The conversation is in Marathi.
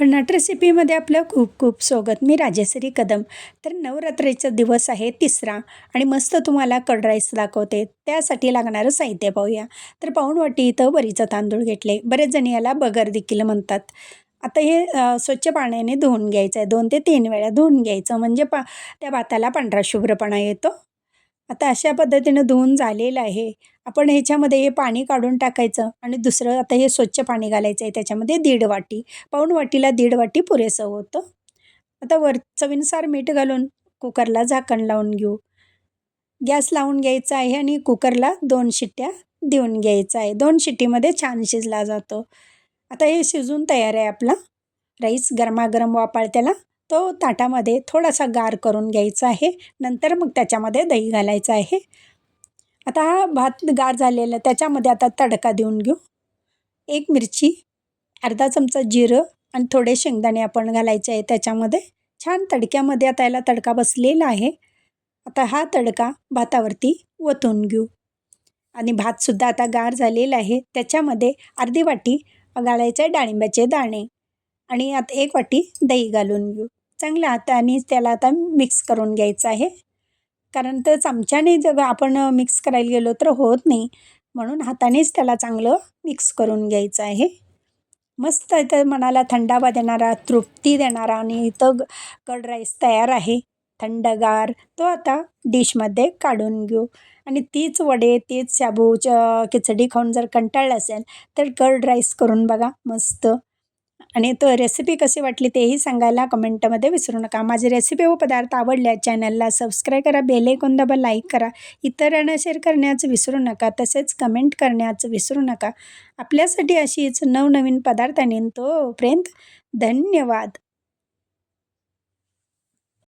भन्नाट रेसिपीमध्ये आपलं खूप खूप स्वागत. मी राजेश्री कदम. तर नवरात्रीचा दिवस आहे तिसरा आणि मस्त तुम्हाला कड राईस दाखवते. त्यासाठी लागणारं साहित्य पाहूया. तर पाहुणवाटी इथं वरीचं तांदूळ घेतले. बरेच जण याला बगर देखील म्हणतात. आता हे स्वच्छ पाण्याने धुवून घ्यायचं आहे दोन ते तीन वेळा धुवून घ्यायचं. म्हणजे पा त्या भाताला पांढरा शुभ्रपणा येतो. आता अशा पद्धतीनं धुवून झालेलं आहे. आपण ह्याच्यामध्ये हे पाणी काढून टाकायचं आणि दुसरं आता हे स्वच्छ पाणी घालायचं आहे. त्याच्यामध्ये दीड वाटी पाऊण वाटीला दीड वाटी पुरेसं होतं. आता वर चवीनुसार मीठ घालून कुकरला झाकण लावून घेऊ. गॅस लावून घ्यायचा आहे आणि कुकरला दोन शिट्ट्या देऊन घ्यायचं आहे. दोन शिट्टीमध्ये छान शिजला जातो. आता हे शिजून तयार आहे आपला. राईस गरमागरम वापाळ त्याला तो ताटामध्ये थोडासा गार करून घ्यायचा आहे. नंतर मग त्याच्यामध्ये दही घालायचं आहे. आता हा भात गार झालेला त्याच्यामध्ये आता तडका देऊन घेऊ. एक मिरची अर्धा चमचा जिरं आणि थोडे शेंगदाणे आपण घालायचे आहे त्याच्यामध्ये. छान तडक्यामध्ये आता याला तडका बसलेला आहे. आता हा तडका भातावरती ओतून घेऊ. आणि भातसुद्धा आता गार झालेला आहे. त्याच्यामध्ये अर्धी वाटी घालायचे डाळिंब्याचे दाणे आणि आता एक वाटी दही घालून घेऊ. चांगल्या हाताने त्याला आता मिक्स करून घ्यायचं आहे. कारण तर चमच्याने जर आपण मिक्स करायला गेलो तर होत नाही. म्हणून हातानेच त्याला चांगलं मिक्स करून घ्यायचं आहे. मस्त इथं मनाला थंडावा देणारा तृप्ती देणारा आणि इथं ग- कर्ड राईस तयार आहे. थंडगार तो आता डिशमध्ये काढून घेऊ. आणि तीच वडे तीच शाबूच्या खिचडी खाऊन जर कंटाळलं असेल तर कर्ड राईस करून बघा. मस्त. आणि तो रेसिपी कशी वाटली तेही सांगायला कमेंटमध्ये विसरू नका. माझे रेसिपी व पदार्थ आवडल्या चॅनलला सबस्क्राईब करा बेलेकून दाबा लाईक करा इतरांना शेअर करण्याचं विसरू नका तसेच कमेंट करण्याचं विसरू नका. आपल्यासाठी अशीच नवनवीन पदार्थ पदार्थांनी तोपर्यंत धन्यवाद.